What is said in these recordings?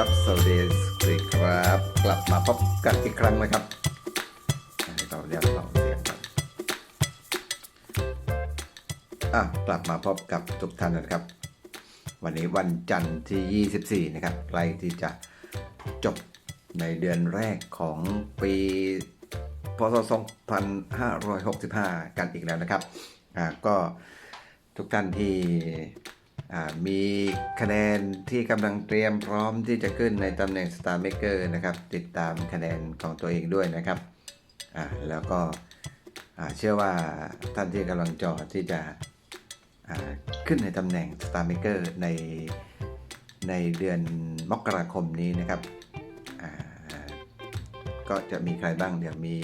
ครับสวัสดีสวัสดีครับ กลับมาพบกันอีกครั้งนะครับอันนี้เราเรียกเราเสียงกันอะกลับมาพบกับทุกท่านนะครับ วันนี้วันจันทร์ที่ 24 นะครับใกล้ที่จะจบในเดือนแรกของปีพศ 2565 กันอีกแล้วนะครับอ่าก็ทุกท่านที่ มีคะแนนที่กำลังเตรียมพร้อมที่จะขึ้นในตำแหน่ง Star Maker นะครับ ติดตามคะแนนของตัวเองด้วยนะครับ แล้วก็เชื่อว่าท่านที่กำลังจอที่จะขึ้นในตำแหน่ง Star Maker ในในเดือนมกราคมนี้นะครับ ก็จะมีใครบ้างเดี๋ยวมี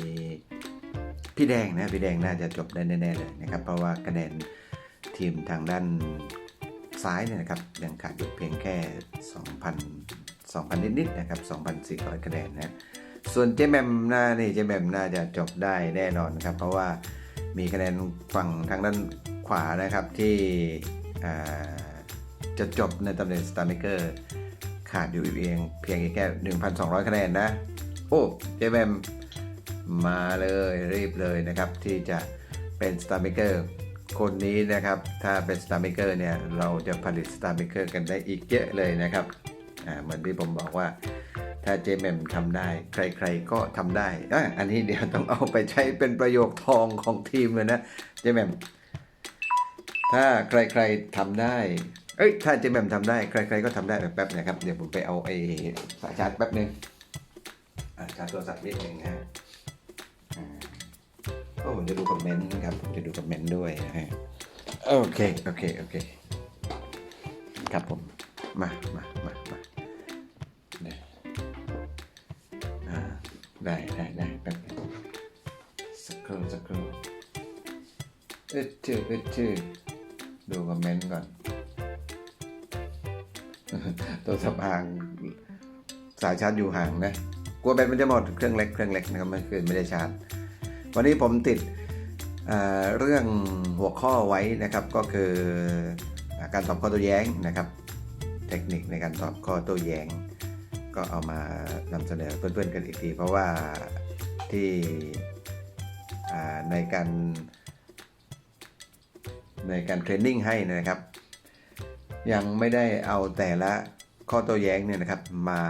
พี่แดงนะพี่แดงน่าจะจบได้แน่ๆเลยนะครับ เพราะว่าคะแนนทีมทางด้าน ซ้ายเนี่ยนะครับยังขาดอยู่เพียงแค่ 2,000 2,000 นิดๆนะครับ 2,400 คะแนนนะส่วนเจแมมน่านี่เจแมมน่าจะจบได้แน่นอนครับ เพราะว่ามีคะแนนฝั่งทางด้านขวานะครับที่จะจบในตำแหน่งสตาร์เมเกอร์ขาดอยู่เพียงเพียงแค่ 1,200 คะแนนนะ โอ้เจแมมมาเลยรีบเลยนะครับที่จะเป็น Star Maker คนนี้นะครับ ถ้าเป็น Star Maker เนี่ย เราจะผลิต Star Maker กันได้อีกเยอะเลยนะครับอ่าเหมือนที่ผมบอกว่าถ้าเจมมทำได้ ใครๆก็ทำได้อะอันนี้เดี๋ยวต้องเอาไปใช้เป็นประโยคทองของทีมเลยนะเจมมถ้าใครๆทำได้ เอ้ย ถ้าเจมมทำได้ ใครๆก็ทำได้แบบแป๊บนะครับ เดี๋ยวผมไปเอาไอ้สายชาร์จแป๊บนึงอ่าชาร์จโทรศัพท์นิดนึงนะฮะ ผมจะดูคอมเมนต์นะครับผมจะดูคอมเมนต์ด้วยนะฮะโอเคโอเคโอเคครับผมมามามามาได้ได้ได้ไดแป๊บสักครู่สักครู่เอ๊ะชื่อเอ๊ะชื่อดูคอมเมนต์ก่อน ตัวสับห่างสายชาร์จอยู่ห่างนะ กลัวแบตมันจะหมดเครื่องเล็กเครื่องเล็กนะครับเมื่อคืนไม่ได้ชาร์จ วันนี้ผมติดเเรื่องหัวข้อไว้นะครับก็คือการตอบข้อโต้แย้งนะครับ เทคนิคในการตอบข้อโต้แย้ง ก็เอามานำเสนอเพื่อนๆกันอีกที เพราะว่าที่ในการในการเทรนนิ่งให้นะครับ ยังไม่ได้เอาแต่ละข้อโต้แย้งเนี่ยนะครับมา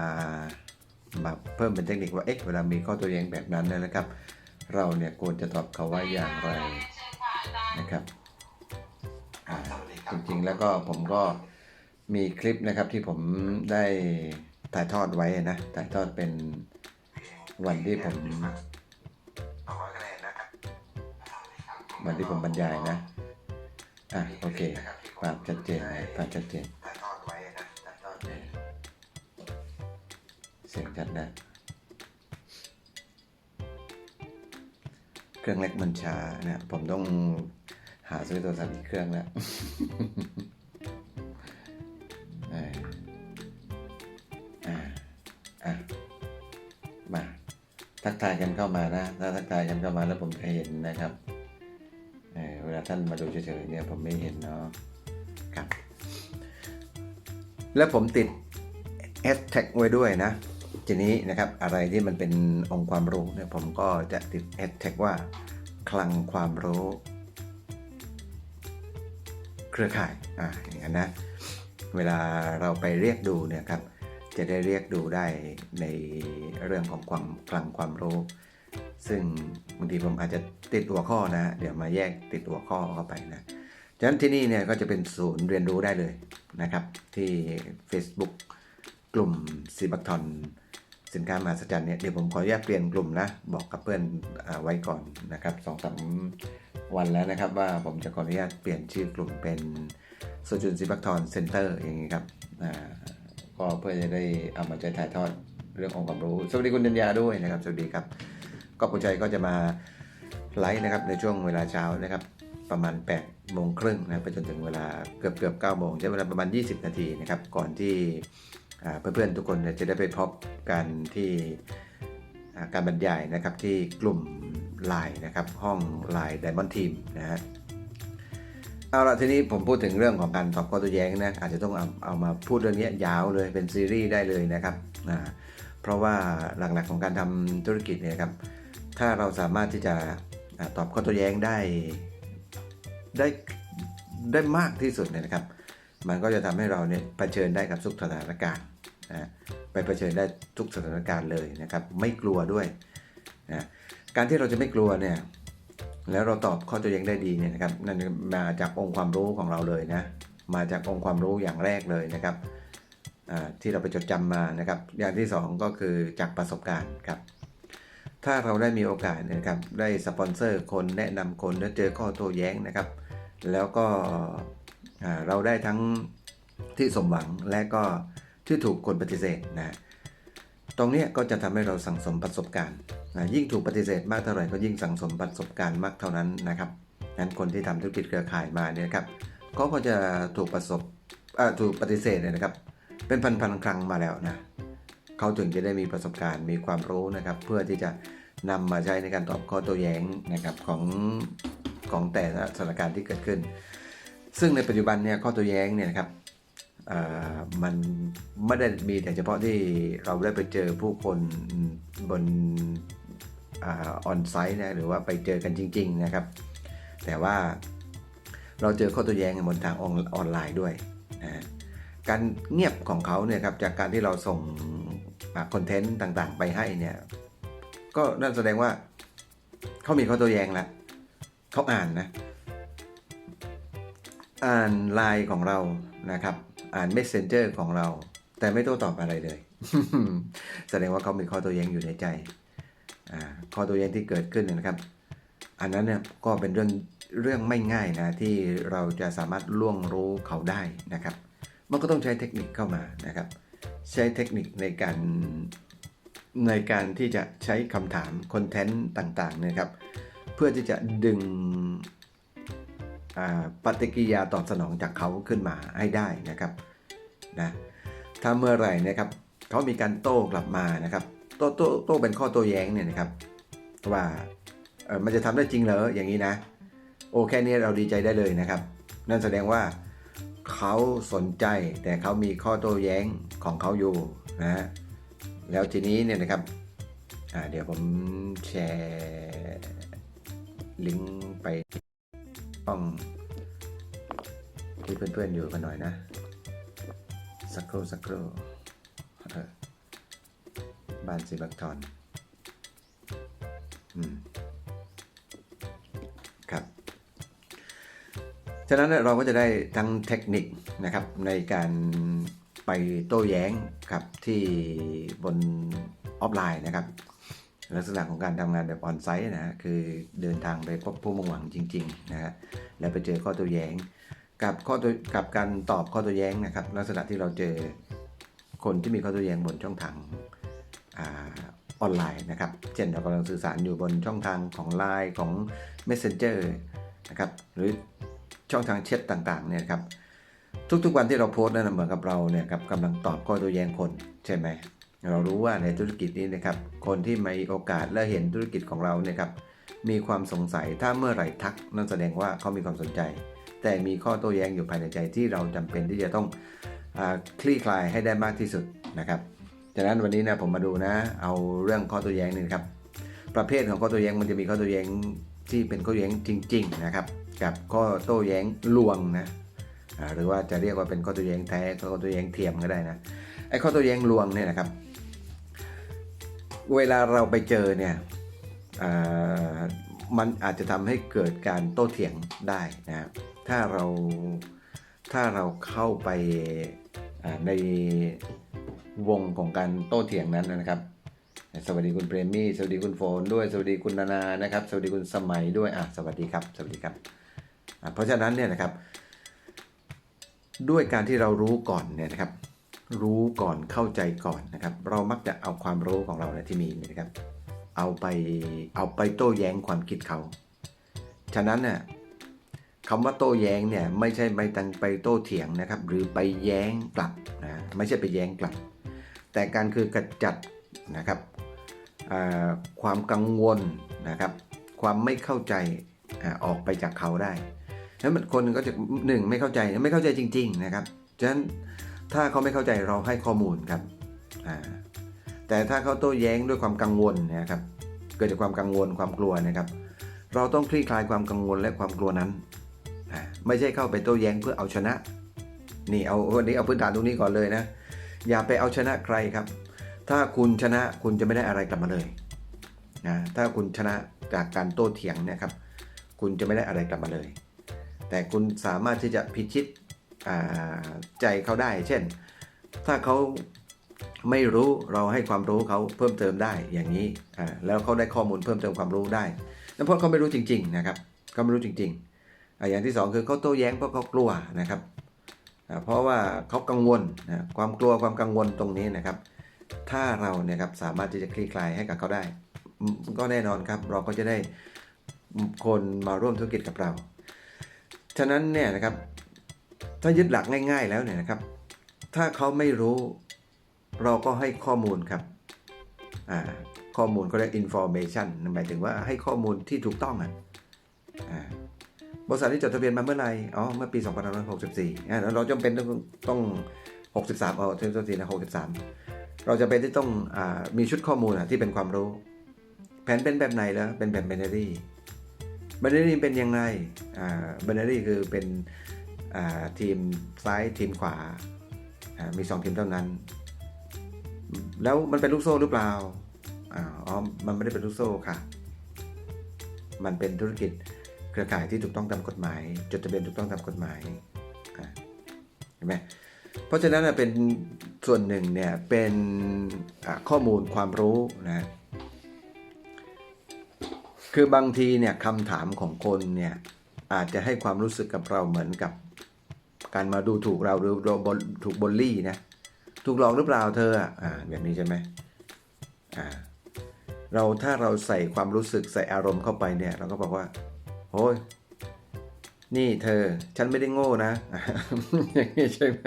มาเพิ่มเป็นเทคนิคว่าเอ๊ะเวลามีข้อโต้แย้งแบบนั้นนะครับ เราเนี่ยควรจะตอบเขาว่าอย่างไรนะครับอ่าจริงๆแล้วก็ผมก็มีคลิปนะครับที่ผมได้ถ่ายทอดไว้นะถ่ายทอดเป็นวันที่ผมวันที่ผมบรรยายนะอะโอเคภาพชัดเจนนะภาพชัดเจนเสียงชัดนะ รื่องเล็กมันช้านะผมต้องหาซื้อโทรศัพท์อีกเครื่องแล้วเอออ่าอะมาทักทายกันเข้ามานะถ้าทักทายกันเข้ามาแล้วผมจะเห็นนะครับเออเวลาท่านมาดูเฉยๆเนี่ยผมไม่เห็นเนาะครับ แล้วผมติดแอดแท็กไว้ด้วยนะ ทีนี้นะครับอะไรที่มันเป็นองค์ความรู้เนี่ยผมก็จะติดแฮชแท็กว่า คลังความรู้ เครือข่ายอ่าอย่างนั้นนะเวลาเราไปเรียกดูเนี่ยครับจะได้เรียกดูได้ในเรื่องของความคลังความรู้ ซึ่งบางทีผมอาจจะติดหัวข้อนะ เดี๋ยวมาแยกติดหัวข้อเข้าไปนะฉะนั้นที่นี่เนี่ยก็จะเป็นศูนย์เรียนรู้ได้เลยนะครับ ที่ Facebook กลุ่มซีบักทอน สินค้ามหัศจรรย์เนี่ยเดี๋ยวผมขออนุญาตเปลี่ยนกลุ่มนะ บอกกับเพื่อนอไว้ก่อนนะครับสองสามวันแล้วนะครับว่าผมจะขออนุญาตเปลี่ยนชื่อกลุ่มเป็นโซจุนซิบักทอนเซ็นเตอร์อย่างนี้ครับก็เพื่อจะได้เอามาใช้ถ่ายทอดเรื่องของความรู้ สวัสดีคุณดัญญาด้วยนะครับ สวัสดีครับ ก็ผู้ใจก็จะมาไลฟ์นะครับในช่วงเวลาเช้านะครับประมาณ8โมงครึ่งนะไปจนถึงเวลาเกือบเกือบ9โมงใช้เวลาประมาณ 20 นาทีนะครับก่อนที่ เพื่อนๆทุกคนนจะได้ไปพบกันที่การบรรยายนะครับที่กลุ่มไลน์นะครับห้องไลน์ Diamond Team นะฮะเอาละทีนี้ผมพูดถึงเรื่องของการตอบข้อโต้แย้งนะอาจจะต้องเอาเอามาพูดเรื่องนี้ยาวเลยเป็นซีรีส์ได้เลยนะครับเพราะว่าหลักๆของการทำธุรกิจเนี่ยครับถ้าเราสามารถที่จะตอบข้อโต้แย้งได้ได้ได้มากที่สุดเนี่ยนะครับ มันก็จะทำให้เราเนี่ยเผชิญได้กับทุกสถานการณ์ นะไปเผชิญได้ทุกสถานการณ์เลยนะครับ ไม่กลัวด้วยนะการที่เราจะไม่กลัวเนี่ยแล้วเราตอบข้อโตัวเองได้ดีเนี่ยนะครับนั่นมาจากองค์ความรู้ของเราเลยนะมาจากองค์ความรู้อย่างแรกเลยนะครับที่เราไปจดจำมานะครับ อย่างที่สองก็คือจากประสบการณ์ครับถ้าเราได้มีโอกาสเนะครับได้สปอนเซอร์คนแนะนำคนแล้วเจอข้อโต้แย้งนะครับ แล้วก็เราได้ทั้งที่สมหวังและก็ ที่ถูกคนปฏิเสธนะตรงนี้ก็จะทำให้เราสั่งสมประสบการณ์นะยิ่งถูกปฏิเสธมากเท่าไหร่ก็ยิ่งสั่งสมประสบการณ์มากเท่านั้นนะครับงั้นคนที่ทำธุรกิจเครือข่ายมาเนี่ยครับก็ก็จะถูกประสบถูกปฏิเสธเนี่ยนะครับ เป็นพันๆครั้งมาแล้วนะเขาถึงจะได้มีประสบการณ์มีความรู้นะครับ เพื่อที่จะนำมาใช้ในการตอบข้อโต้แย้งนะครับของของแต่ละสถานการณ์ที่เกิดขึ้น ซึ่งในปัจจุบันเนี่ยข้อโต้แย้งเนี่ยนะครับ มันไม่ได้มีแต่เฉพาะที่เราได้ไปเจอผู้คนบนออนไซต์นะหรือว่าไปเจอกันจริง ๆนะครับ แต่ว่าเราเจอข้อโต้แย้งบนทางออนออนไลน์ด้วยนะการเงียบของเขาเนี่ยครับจากการที่เราส่งคอนเทนต์ต่างๆ ไปให้เนี่ยก็นั่นแสดงว่าเขามีข้อโต้แย้งแล้วเขาอ่านนะ อ่านไลน์ของเรานะครับ อ่าน Messenger ของเรา แต่ไม่โต้ตอบอะไรเลย แสดงว่าเขามีข้อโต้แย้งอยู่ในใจอ่าข้อโต้แย้งที่เกิดขึ้นนะครับ อันนั้นเนี่ยก็เป็นเรื่องเรื่องไม่ง่ายนะที่เราจะสามารถล่วงรู้เขาได้นะครับ มันก็ต้องใช้เทคนิคเข้ามานะครับ ใช้เทคนิคในการในการที่จะใช้คำถามคอนเทนต์ต่างๆนะครับ เพื่อที่จะดึง ปฏิกิริยาตอบสนองจากเขาขึ้นมาให้ได้นะครับนะถ้าเมื่อไหร่นะครับเขามีการโต้กลับมานะครับ โต้โต้โต้เป็นข้อโต้แย้งเนี่ยนะครับว่าเออมันจะทำได้จริงเหรออย่างนี้นะ โอ้แค่นี้เราดีใจได้เลยนะครับ นั่นแสดงว่าเขาสนใจแต่เขามีข้อโต้แย้งของเขาอยู่นะฮะแล้วทีนี้เนี่ยนะครับเดี๋ยวผมแชร์ลิงก์ไป ห้องที่เพื่อนๆอยู่กันหน่อยนะ สักครู่สักครู่เออบ้านสิบักทอนอืมครับ ฉะนั้นเราก็จะได้ทั้งเทคนิคนะครับในการไปโต้แย้งครับที่บนออฟไลน์นะครับ ลักษณะของการทำงานแบบออนไซต์นะฮะคือเดินทางไปพบผู้มุ่งหวังจริงๆนะฮะแล้วไปเจอข้อโต้แย้ง กับข้อตัวกับการตอบข้อโต้แย้งนะครับ ลักษณะที่เราเจอคนที่มีข้อโต้แย้งบนช่องทางออนไลน์นะครับ เช่นเรากำลังสื่อสารอยู่บนช่องทางของ Line ของ Messenger นะครับหรือช่องทางแชทต่างๆเนี่ยครับทุกๆวันที่เราโพสต์นั่นเหมือนกับเราเนี่ยครับกำลังตอบข้อโต้แย้งคนใช่ไหม เรารู้ว่าในธุรกิจนี้นะครับ คนที่มีโอกาสและเห็นธุรกิจของเราเนี่ยครับมีความสงสัยถ้าเมื่อไหร่ทักนั่นแสดงว่าเขามีความสนใจ แต่มีข้อโต้แย้งอยู่ภายในใจที่เราจำเป็นที่จะต้องอคลี่คลายให้ได้มากที่สุดนะครับจากนั้นวันนี้นะผมมาดูนะ เอาเรื่องข้อโต้แย้งนี่นะครับ ประเภทของข้อโต้แย้งมันจะมีข้อโต้แย้งที่เป็นข้อโต้แย้งจริง ๆนะครับ กับข้อโต้แย้งลวงนะหรือว่าจะเรียกว่าเป็นข้อโต้แย้งแท้ข้อโต้แย้งเทียมก็ได้นะไอ้ข้อโต้แย้งลวงเนี่ยนะครับ เวลาเราไปเจอเนี่ยมันอาจจะทำให้เกิดการโต้เถียงได้นะครับถ้าเราถ้าเราเข้าไปในวงของการโต้เถียงนั้นนะครับ สวัสดีคุณเปรมมี่สวัสดีคุณโฟนด้วยสวัสดีคุณนานานะครับ สวัสดีคุณสมัยด้วยอะสวัสดีครับ สวัสดีครับ เพราะฉะนั้นเนี่ยนะครับ ด้วยการที่เรารู้ก่อนเนี่ยนะครับ รู้ก่อนเข้าใจก่อนนะครับ เรามักจะเอาความรู้ของเรานี่ยที่มีนะครับ เอาไปเอาไปโต้แย้งความคิดเขา ฉะนั้นเนี่ยคำว่าโต้แย้งเนี่ยไม่ใช่ไปตังไปโต้เถียงนะครับ หรือไปแย้งกลับนะไม่ใช่ไปแย้งกลับ แต่การคือกระจัดนะครับความกังวลนะครับ ความไม่เข้าใจอออกไปจากเขาได้แล้วมันคนก็จะหนึ่งไม่เข้าใจไม่เข้าใจจริง ๆ นะครับฉะนั้น ถ้าเขาไม่เข้าใจเราให้ข้อมูลครับแต่ถ้าเขาโต้แย้งด้วยความกังวลนะครับ เกิดจากความกังวลความกลัวนะครับ เราต้องคลี่คลายความกังวลและความกลัวนั้นไม่ใช่เข้าไปโต้แย้งเพื่อเอาชนะ นี่เอาวันนี้เอาพื้นฐานตรงนี้ก่อนเลยนะ อย่าไปเอาชนะใครครับ ถ้าคุณชนะคุณจะไม่ได้อะไรกลับมาเลยนะถ้าคุณชนะจากการโต้เถียงเนะครับ คุณจะไม่ได้อะไรกลับมาเลย แต่คุณสามารถที่จะพิชิต ใจเขาได้ เช่น ถ้าเขาไม่รู้เราให้ความรู้เขาเพิ่มเติมได้อย่างนี้แล้วเขาได้ข้อมูลเพิ่มเติมความรู้ได้นั่นเพราะเขาไม่รู้จริง ๆ นะครับเขาไม่รู้จริงๆออย่างที่สองคือเขาโต้แย้งเพราะเขากลัวนะครับเพราะว่าเขากังวลนะความกลัวความกังวลตรงนี้นะครับ ถ้าเราเนี่ยครับสามารถที่จะคลี่คลายให้กับเขาได้ ก็แน่นอนครับ เราก็จะได้คนมาร่วมธุรกิจกับเรา ฉะนั้นเนี่ยนะครับ ถ้ายึดหลักง่าย ๆ แล้วเนี่ยนะครับ ถ้าเขาไม่รู้ เราก็ให้ข้อมูลครับอ่าข้อมูลเขาเรียก information หมายถึงว่าให้ข้อมูลที่ถูกต้องอะบริษัทที่จดทะเบียนมาเมื่อไหร่อ๋อเมื่อปี2564อ่าเราจำเป็นต้องต้อง63เอาเทอทีนะ63 เราจะเป็นที่ต้องอมีชุดข้อมูลที่เป็นความรู้ แผนเป็นแบบไหนแล้วเป็นแบบ binary binary เป็นยังไงอ่า binary คือเป็น ทีมซ้ายทีมขวา มี2ทีมเท่านั้น แล้วมันเป็นลูกโซ่หรือเปล่าอาอ๋อ มันไม่ได้เป็นลูกโซ่ค่ะ มันเป็นธุรกิจเครือข่ายที่ถูกต้องตามกฎหมาย จดทะเบียนถูกต้องตามกฎหมายเห็นไหมเพราะฉะนั้นเป็นส่วนหนึ่งเนี่ยเป็นข้อมูลความรู้นะคือบางทีเนี่ยคำถามของคนเนี่ยอาจจะให้ความรู้สึกกับเราเหมือนกับ การมาดูถูกเราหรือถูกบลลี่นะถูกหลอกหรือเปล่าเธออะอ่าแบบนี้ใช่ไหมอ่าเราถ้าเราใส่ความรู้สึกใส่อารมณ์เข้าไปเนี่ยเราก็บอกว่าโอ้ยนี่เธอ ฉันไม่ได้โง่นะอย่างนี้ใช่ไหม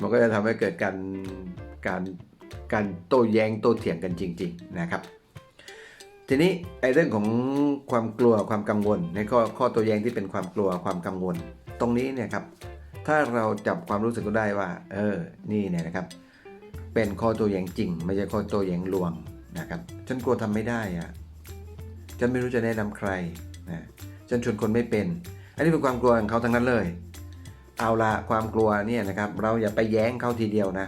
มันก็จะทำให้เกิดการการการโต้แย้งโต้เถียงกันจริง ๆนะครับ ทีนี้ไอ้เรื่องของความกลัวความกังวลในข้อข้อโต้แย้งที่เป็นความกลัวความกังวล ตรงนี้เนี่ยครับถ้าเราจับความรู้สึกก็ได้ว่า เออ นี่เนี่ยนะครับ เป็นข้อโต้แย้งจริง ไม่ใช่ข้อโต้แย้งลวงนะครับ ฉันกลัวทำไม่ได้อะฉันไม่รู้จะแนะนำใครนะฉันชวนคนไม่เป็น อันนี้เป็นความกลัวของเขาทั้งนั้นเลย เอาละความกลัวเนี่ยนะครับ เราอย่าไปแย้งเขาทีเดียวนะ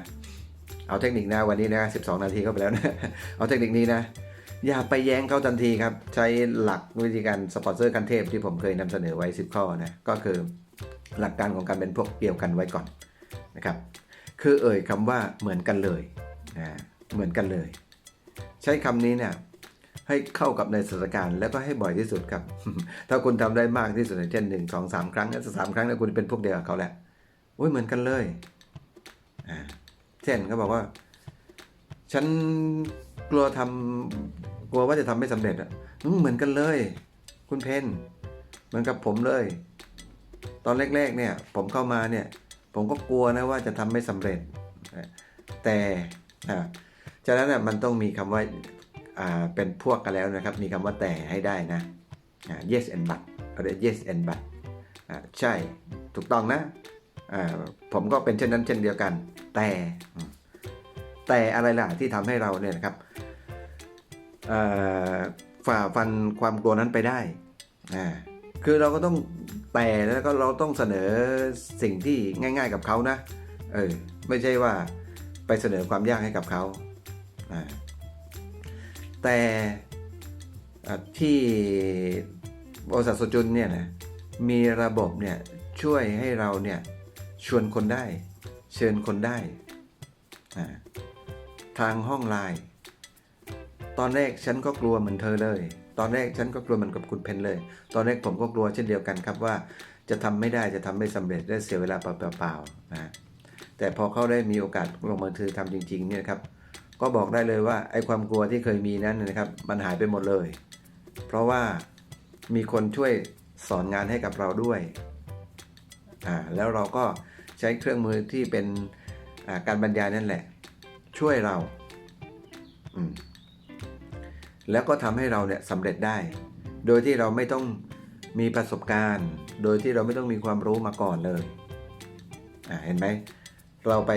เอาเทคนิคนะวันนี้นะ12 นาทีเข้าไปแล้วนะ เอาเทคนิคนี้นะ อย่าไปแย้งเขาทันทีครับ ใช้หลักวิธีการสปอนเซอร์กันเทพที่ผมเคยนำเสนอไว้ 10 ข้อนะ ก็คือ หลักการของการเป็นพวกเกี่ยวกันไว้ก่อนนะครับ คือเอ่ยคำว่าเหมือนกันเลยนะเหมือนกันเลย ใช้คำนี้เนี่ยให้เข้ากับในสถานการณ์แล้วก็ให้บ่อยที่สุดครับ ถ้าคุณทำได้มากที่สุดเช่นหนึ่งสองสามครั้งสามครั้งแล้วคุณเป็นพวกเดียวกับเขาแหละโอ้ยเหมือนกันเลยอ่าเช่นเขาบอกว่า ฉันกลัวทำกลัวว่าจะทำไม่สำเร็จอะเหมือนกันเลย คุณเพนเหมือนกับผมเลย ตอนแรกๆเนี่ยผมเข้ามาเนี่ยผมก็กลัวนะว่าจะทำไม่สำเร็จ แต่อ่าฉะนั้นอะมันต้องมีคำว่าอ่าเป็นพวกกันแล้วนะครับ มีคำว่าแต่ให้ได้นะ yes and but เรียก yes and but อ่าใช่ถูกต้องนะอ่าผมก็เป็นเช่นนั้นเช่นเดียวกัน แต่แต่อะไรล่ะที่ทำให้เราเนี่ยนะครับอ่าฝ่าฟันความกลัวนั้นไปได้คือเราก็ต้อง แต่แล้วก็เราต้องเสนอสิ่งที่ง่าย ๆ กับเขานะ เออ ไม่ใช่ว่าไปเสนอความยากให้กับเขาแต่ที่บริษัทโซจุนเนี่ยนะมีระบบเนี่ยช่วยให้เราเนี่ยชวนคนได้ เชิญคนได้ ทางห้องไลน์ตอนแรกฉันก็กลัวเหมือนเธอเลย ตอนแรกฉันก็กลัวเหมือนกับคุณเพนเลย ตอนแรกผมก็กลัวเช่นเดียวกันครับว่าจะทำไม่ได้จะทำไม่สำเร็จได้เสียเวลาเปล่าๆนะแต่พอเขาได้มีโอกาสลงมือถือทำจริงๆเนี่ยครับก็บอกได้เลยว่าไอ้ความกลัวที่เคยมีนั้นนะครับมันหายไปหมดเลย เพราะว่ามีคนช่วยสอนงานให้กับเราด้วยอ่าแล้วเราก็ใช้เครื่องมือที่เป็นการบรรยายนั่นแหละ ช่วยเราอืม แล้วก็ทำให้เราเนี่ยสำเร็จได้ โดยที่เราไม่ต้องมีประสบการณ์ โดยที่เราไม่ต้องมีความรู้มาก่อนเลยเห็นไหมเราไป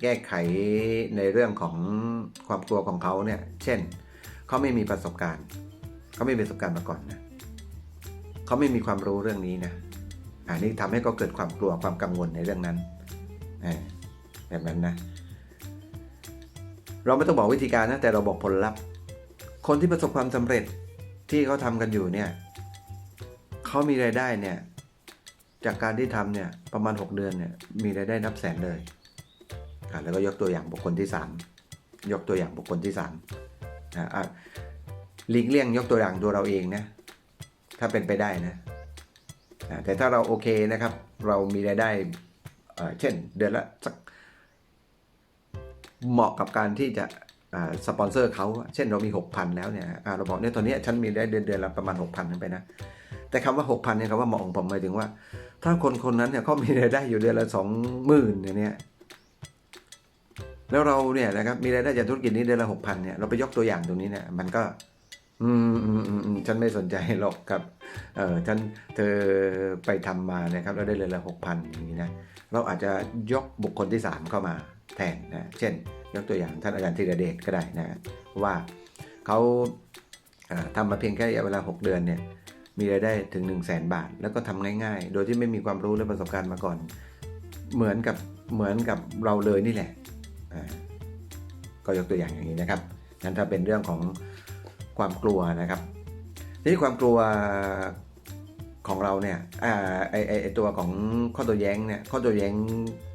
แก้ไขในเรื่องของความกลัวของเขาเนี่ย เช่น เขาไม่มีประสบการณ์ เขาไม่มีประสบการณ์มาก่อนนะ เขาไม่มีความรู้เรื่องนี้นะ อันนี้ทำให้เขาเกิดความกลัวความกังวลในเรื่องนั้นเออแบบนั้นนะ เราไม่ต้องบอกวิธีการนะ แต่เราบอกผลลัพธ์ คนที่ประสบความสำเร็จที่เขาทำกันอยู่เนี่ยเขามีรายได้เนี่ยจากการที่ทำเนี่ยประมาณ 6 เดือนเนี่ยมีรายได้นับแสนเลยอะแล้วก็ยกตัวอย่างบุคคลที่ 3 ยกตัวอย่างบุคคลที่3อะอะหลีกเลี่ยงยกตัวอย่างตัวเราเองนะถ้าเป็นไปได้นะแต่ถ้าเราโอเคนะครับ เรามีรายได้เอ่อเช่นเดือนละสัก เหมาะกับการที่จะสปอนเซอร์เขาเช่นเรามี 6,000 แล้วเนี่ยเราบอกเนี่ยตอนนี้ฉันมีได้เดือนเดือนละประมาณ 6,000ขึ้นไปนะ แต่คำว่า 6,000เนี่ยคำว่าเหมาะของผมหมายถึงว่า ถ้าคนคนนั้นเนี่ยเขามีรายได้อยู่เดือนละสองหมื่นเนี่ยแล้วเราเนี่ยนะครับมีรายได้จากธุรกิจนี้เดือนละหกพันเนี่ยเราไปยกตัวอย่างตรงนี้เนี่ยมันก็ อืมอืมอืมอืมฉันไม่สนใจหรอกครับเออฉันเธอไปทำมานะครับแล้วได้เดือนละหกพันอย่างนี้นะเราอาจจะยกบุคคลที่สามเข้ามา ทนนะเช่น ยกตัวอย่างท่านอาจารย์ธีรเดชก็ได้นะว่าเขาเอ่อทำมาเพียงแค่ระยะเวลา 6 เดือนเนี่ยมีรายได้ถึง 1 0 0 0 0แสนบาท แล้วก็ทำง่ายๆ โดยที่ไม่มีความรู้และประสบการณ์มาก่อน เหมือนกับเหมือนกับเราเลยนี่แหละก็ยกตัวอย่างอย่างนี้นะครับนั้นถ้าเป็นเรื่องของความกลัวนะครับทีนี้ความกลัวของเราเนี่ยอ่าไอไอไอตัวของข้อตัวแย้งเนี่ยข้อตัวแย้ง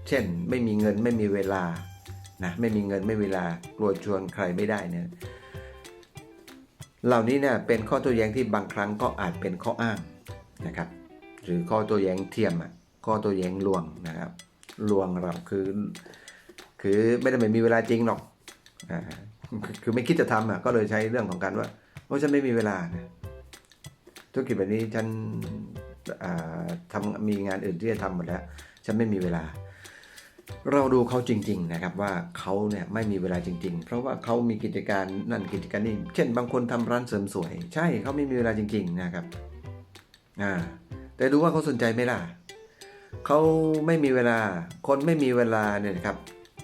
เช่น ไม่มีเงินไม่มีเวลานะไม่มีเงินไม่มีเวลากลัวชวนใครไม่ได้เนี่ยเหล่านี้เนี่ยเป็นข้อโตัวแย้งที่บางครั้งก็อาจเป็นข้ออ้างนะครับ หรือข้อโตัวแย้งเทียมอะข้อโตัวแย้งลวงนะครับลวงเราคือคือไม่ได้ไม่มีเวลาจริงหรอกอ่าคือไม่คิดจะทำอะก็เลยใช้เรื่องของการว่าโอ้ฉันไม่มีเวลานะธุรกิจแบบนี้ฉันอ่าทำมีงานอื่นที่จะทำหมดแล้วฉันไม่มีเวลา เราดูเขาจริง ๆ นะครับว่าเขาเนี่ยไม่มีเวลาจริง ๆ เพราะว่าเขามีกิจการนั่นกิจการนี่เช่นบางคนทำร้านเสริมสวย ใช่เขาไม่มีเวลาจริง ๆ นะครับอ่าแต่ดูว่าเขาสนใจไหมล่ะเขาไม่มีเวลาคนไม่มีเวลาเนี่ยนะครับ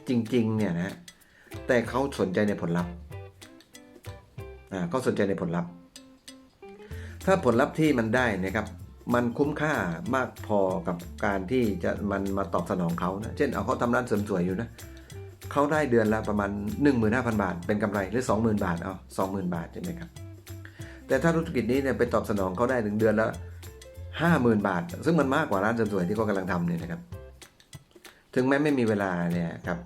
จริง ๆ เนี่ยนะแต่เขาสนใจในผลลัพธ์อ่าเขาสนใจในผลลัพธ์ ถ้าผลลัพธ์ที่มันได้นะครับ มันคุ้มค่ามากพอกับการที่จะมันมาตอบสนองเขานะเช่นเอาเขาทำร้านเสริมสวยอยู่นะเขาได้เดือนละประมาณ 15,000 บาท เป็นกำไรหรือ 20,000 บาทเอา20,000 บาทใช่ไหมครับ แต่ถ้าธุรกิจนี้เนี่ยไปตอบสนองเขาได้ถึงเดือนละ 50,000 บาท ซึ่งมันมากกว่าร้านเสริมสวยที่เขากำลังทำเนี่ยนะครับ ถึงแม้ไม่มีเวลาเนี่ยครับ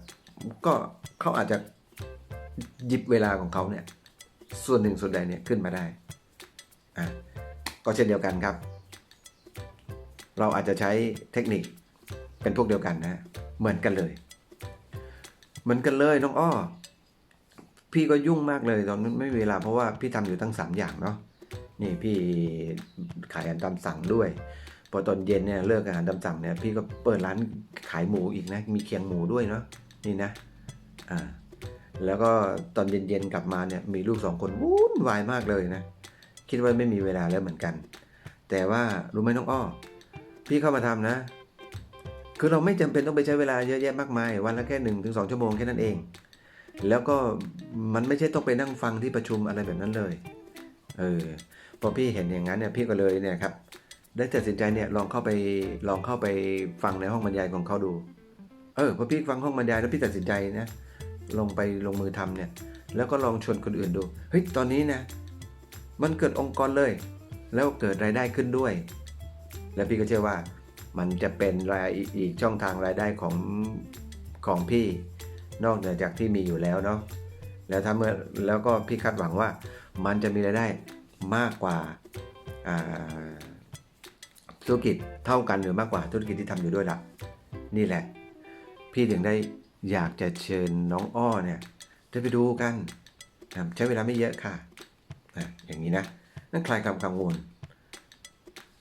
ก็เขาอาจจะหยิบเวลาของเขาเนี่ยส่วนหนึ่งส่วนใดเนี่ยขึ้นมาได้อะก็เช่นเดียวกันครับ เราอาจจะใช้เทคนิคเป็นพวกเดียวกันนะ เหมือนกันเลย เหมือนกันเลยน้องอ้อ พี่ก็ยุ่งมากเลยตอนนั้นไม่มีเวลาเพราะว่าพี่ทำอยู่ตั้ง 3 อย่างเนาะ นี่พี่ขายอาหารตามสั่งด้วย พอตอนเย็นเนี่ยเลิกอาหารตามสั่งเนี่ยพี่ก็เปิดร้านขายหมูอีกนะ มีเคียงหมูด้วยเนาะ นี่นะ อ่า แล้วก็ตอนเย็นๆกลับมาเนี่ยมีลูกสองคนวุ่นวายมากเลยนะ คิดว่าไม่มีเวลาแล้วเหมือนกัน แต่ว่ารู้ไหมน้องอ้อ พี่เข้ามาทำนะ คือเราไม่จำเป็นต้องไปใช้เวลาเยอะแยะมากมาย วันละแค่หนึ่งถึงสองชั่วโมงแค่นั้นเอง แล้วก็มันไม่ใช่ต้องไปนั่งฟังที่ประชุมอะไรแบบนั้นเลย เออพอพี่เห็นอย่างนั้นเนี่ยพี่ก็เลยเนี่ยครับได้ตัดสินใจเนี่ยลองเข้าไปลองเข้าไปฟังในห้องบรรยายของเขาดู เออพอพี่ฟังห้องบรรยายแล้วพี่ตัดสินใจนะลงไปลงมือทำเนี่ย แล้วก็ลองชวนคนอื่นดูเฮ้ยตอนนี้นะมันเกิดองค์กรเลย แล้วเกิดรายได้ขึ้นด้วย แล้วพี่ก็เชื่อว่ามันจะเป็นรายอีกช่องทางรายได้ของของพี่นอกเหนือจากที่มีอยู่แล้วเนาะแล้วถ้าเมื่อแล้วก็พี่คาดหวังว่ามันจะมีรายได้มากกว่าธุรกิจเท่ากันหรือมากกว่าธุรกิจที่ทำอยู่ด้วยละนี่แหละ พี่ถึงได้อยากจะเชิญน้องอ้อเนี่ยได้ไปดูกันใช้เวลาไม่เยอะค่ะนะอย่างนี้นะนั่นคลายความกังวล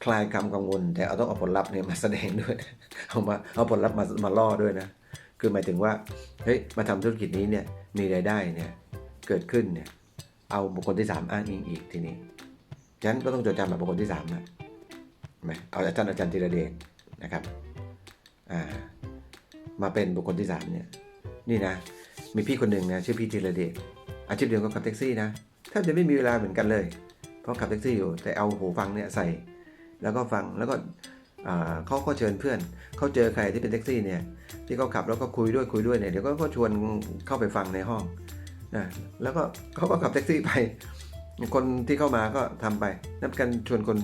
คลายความกังวล แต่เอาต้องเอาผลลัพธ์เนี่ยมาแสดงด้วยเอามาเอาผลลัพธ์มามาล่อด้วยนะ คือหมายถึงว่าเฮ้ยมาทำธุรกิจนี้เนี่ยมีรายได้เนี่ยเกิดขึ้นเนี่ยเอาบุคคลที่สามอ้างอิงอีกทีนี้ฉะนั้นก็ต้องจดจำแบบบุคคลที่สามนะเห็นไหมเอาอาจารย์อาจารย์ธีระเดชนะครับอ่ามาเป็นบุคคลที่สามเนี่ยนี่นะมีพี่คนหนึ่งนะชื่อพี่ธีระเดชอาชีพเดียวกับขับแท็กซี่นะแทบจะไม่มีเวลาเหมือนกันเลย เพราะขับแท็กซี่อยู่แต่เอาหูฟังเนี่ยใส่ แล้วก็ฟังแล้วก็เขาก็เชิญเพื่อนเขาเจอใครที่เป็นแท็กซี่เนี่ยที่เขาขับแล้วก็คุยด้วยคุยด้วยเนี่ยเดี๋ยวก็ชวนเข้าไปฟังในห้องนะแล้วก็เขาก็ขับแท็กซี่ไป คนที่เข้ามาก็ทำไปนับกันชวนคน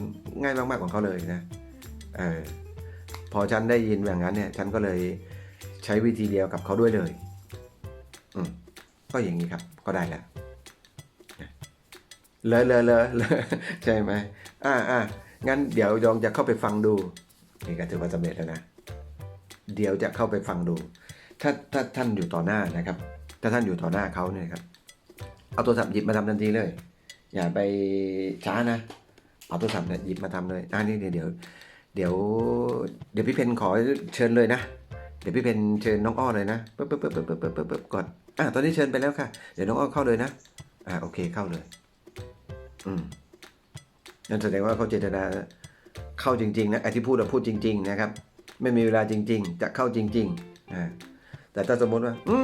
ง่ายมากๆของเขาเลยนะออพอฉันได้ยินแบบนั้นเนี่ยฉันก็เลยใช้วิธีเดียวกับเขาด้วยเลยอืมก็อย่างนี้ครับก็ได้แล้วเลยเลยเลยเลยใช่ไหมอ่าอ่า งั้นเดี๋ยวยองจะเข้าไปฟังดูนี่ก็ถือว่าสำเร็จแล้วนะ เดี๋ยวจะเข้าไปฟังดู ถ้าถ้าท่านอยู่ต่อหน้านะครับ ถ้าท่านอยู่ต่อหน้าเขาเนี่ยครับ เอาโทรศัพท์หยิบมาทำทันทีเลย อย่าไปช้านะ เอาโทรศัพท์เนี่ยหยิบมาทำเลยอ่านี่เดี๋ยว เดี๋ยว เดี๋ยวพี่เพนขอเชิญเลยนะ เดี๋ยวพี่เพนเชิญน้องอ้อเลยนะปึ๊บปึ๊บปึ๊บปึ๊บปึ๊บปึ๊บปึ๊บก่อน อะตอนนี้เชิญไปแล้วค่ะ เดี๋ยวน้องอ้อเข้าเลยนะ อ่าโอเคเข้าเลย อืม นั่นแสดงว่าเขาเจตนาเข้าจริงๆนะไอ้ที่พูดเราพูดจริง ๆ นะครับ ไม่มีเวลาจริง ๆ จะเข้าจริงๆอ่าแต่ถ้าสมมติว่า อื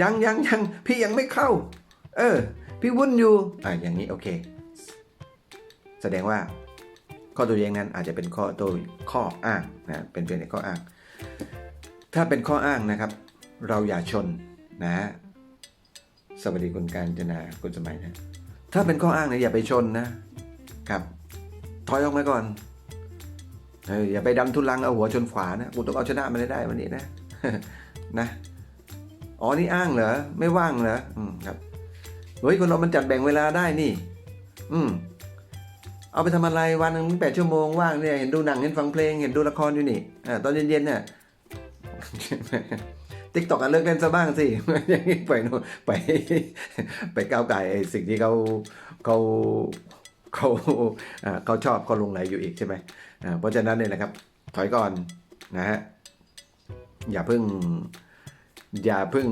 ยังยังยังพี่ยังไม่เข้า เออ พี่วุ่นอยู่อ่าอย่างนี้โอเค แสดงว่าข้อตัวอย่างนั้นอาจจะเป็นข้อตัวข้ออ้างนะเป็นเพียงแต่ข้ออ้าง ถ้าเป็นข้ออ้างนะครับ เราอย่าชนนะ สวัสดีคุณการจนาคุณสมัยนะถ้าเป็นข้ออ้างเนี่ยอย่าไปชนนะ ครับถอยออกมาก่อนเอออย่าไปดันทุลังเอาหัวชนฝานะกูต้องเอาชนะมันได้วันนี้นะนะอ๋อนี่อ้างเหรอไม่ว่างเหรออืมครับเฮ้ยคนเรามันจัดแบ่งเวลาได้นี่ อืมเอาไปทำอะไรวันหนึ่งแปดชั่วโมงว่างเนี่ยเห็นดูหนังเห็นฟังเพลงเห็นดูละครอยู่นี่อ่าตอนเย็นๆเนี่ยติ๊กตอกกันเลิกเล่นซะบ้างสิอย่างนี้ไปโน่นไปไปก้าวไก่สิ่งที่เขาเขา เขาเขาชอบเขาลงไหลอยู่อีกใช่ไหมเพราะฉะนั้นเนี่ยนะครับถอยก่อนนะฮะอย่าเพิ่งอย่าเพิ่ง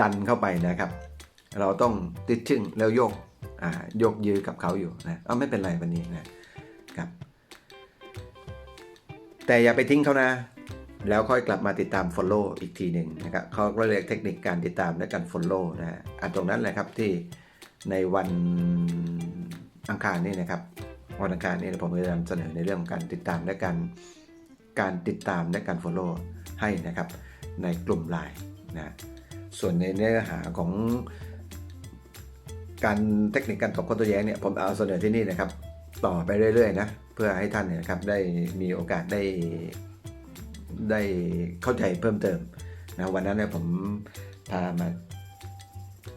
ดันเข้าไปนะครับ เราต้องติดชึ่งแล้วโยกโยกยือกับเขาอยู่นะเอาไม่เป็นไรวันนี้นะครับ แต่อย่าไปทิ้งเขานะ แล้วค่อยกลับมาติดตาม Follow อีกทีหนึ่งนะครับเขาก็เรียกเทคนิคการติดตามและการ Follow นะฮะอันตรงนั้นแหละครับที่ ในวันอังคารนี่นะครับวันอังคารนี่ผมจะนำเสนอในเรื่องของการติดตามและการการติดตามและการ Follow ให้นะครับในกลุ่มไลน์นะส่วนในเนื้อหาของการเทคนิคการตอบข้อตัวแย้งเนี่ยผมเอาเสนอที่นี่นะครับ ต่อไปเรื่อยๆนะเพื่อให้ท่านเนี่ยนะครับได้มีโอกาสได้ได้เข้าใจเพิ่มเติมนะวันนั้นเนี่ยผมพามา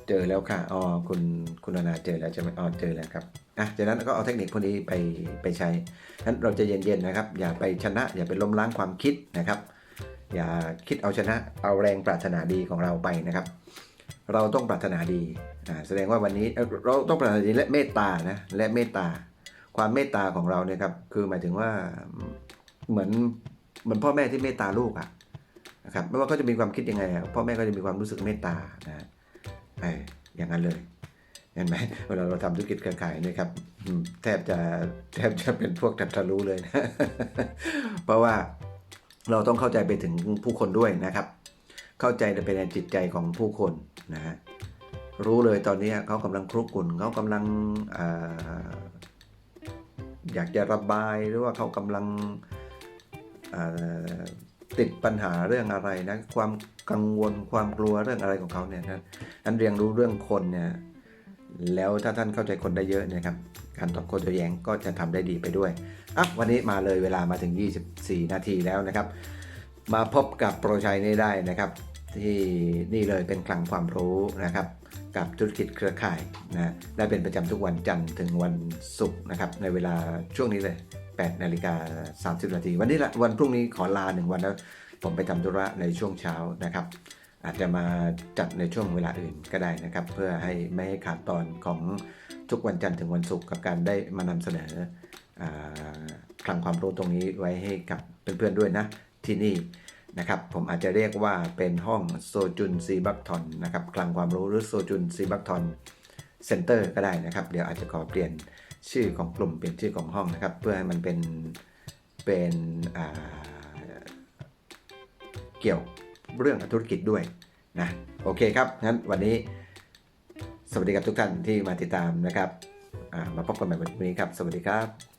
เจอแล้วค่ะอ๋อคุณคุณนาเจอแล้วใช่ไหมอ๋อเจอแล้วครับอะจากนั้นก็เอาเทคนิคพวกนี้ไปไปใช้นั้นเราจะเย็นๆนะครับ อย่าไปชนะ อย่าไปล้มล้างความคิดนะครับ อย่าคิดเอาชนะเอาแรงปรารถนาดีของเราไปนะครับ เราต้องปรารถนาดีอ่าแสดงว่าวันนี้เราต้องปรารถนาดีและเมตตานะและเมตตา ความเมตตาของเราเนี่ยครับคือหมายถึงว่าเหมือนเหมือนพ่อแม่ที่เมตตาลูกอะนะครับไม่ว่าเขาจะมีความคิดยังไงพ่อแม่ก็จะมีความรู้สึกเมตตานะ ไออย่างนั้นเลยเห็นไหมเวลาเราทำธุรกิจเครือข่ายเนะครับแทบจะแทบจะเป็นพวกตรัสรู้เลยนะ เพราะว่าเราต้องเข้าใจไปถึงผู้คนด้วยนะครับ เข้าใจไปในจิตใจของผู้คนนะฮะรู้เลยตอนนี้เขากำลังครุกรุ่นเขากำลังออยากจะระบายหรือว่าเขากำลัง ติดปัญหาเรื่องอะไรนะความกังวลความกลัวเรื่องอะไรของเขาเนี่ยนะอันเรียนรู้เรื่องคนเนี่ยแล้วถ้าท่านเข้าใจคนได้เยอะเนะครับการตอบโต้ตัวแย้งก็จะทำได้ดีไปด้วยอะวันนี้มาเลยเวลามาถึง 24 นาทีแล้วนะครับ มาพบกับโปรชัยนี้ได้นะครับ ที่นี่เลยเป็นคลังความรู้นะครับ กับธุรกิจเครือข่ายนะได้เป็นประจำทุกวันจันทร์ถึงวันศุกร์นะครับในเวลาช่วงนี้เลย 8 นาฬิกา 30 นาที วันนี้ละวันพรุ่งนี้ขอลาหนึ่งวันแล้ว ผมไปทำธุระในช่วงเช้านะครับ อาจจะมาจัดในช่วงเวลาอื่นก็ได้นะครับ เพื่อให้ไม่ให้ขาดตอนของทุกวันจันทร์ถึงวันศุกร์กับการได้มานำเสนออคลังความรู้ตรงนี้ไว้ให้กับเพื่อนๆด้วยนะที่นี่ นะครับผมอาจจะเรียกว่าเป็นห้องโซจุนซีบักทอนนะครับคลังความรู้หรือโซจุนซีบักทอนเซ็นเตอร์ก็ได้นะครับ เดี๋ยวอาจจะขอเปลี่ยนชื่อของกลุ่มเปลี่ยนชื่อของห้องนะครับ เพื่อให้มันเป็นเป็นเกี่ยวเรื่องธุรกิจด้วยนะโอเคครับงั้นวันนี้สวัสดีกับทุกท่านที่มาติดตามนะครับมาพบกันใหม่วันนี้ครับ สวัสดีครับ